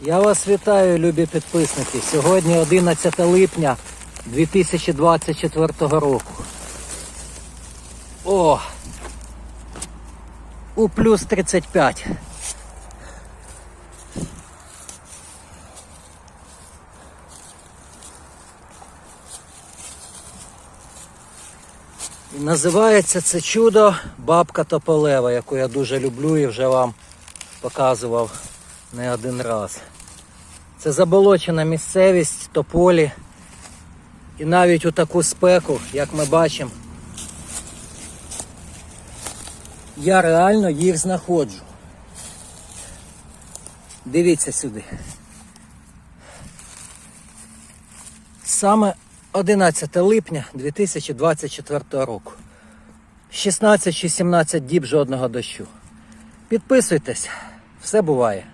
Я вас вітаю, любі підписники. Сьогодні 11 липня 2024 року. О! У плюс 35. І називається це чудо бабка Тополева, яку я дуже люблю і вже вам показував не один раз. Це заболочена місцевість, тополі. І навіть у таку спеку, як ми бачимо, я реально їх знаходжу. Дивіться сюди. Саме 11 липня 2024 року. 16 чи 17 діб жодного дощу. Підписуйтесь, все буває.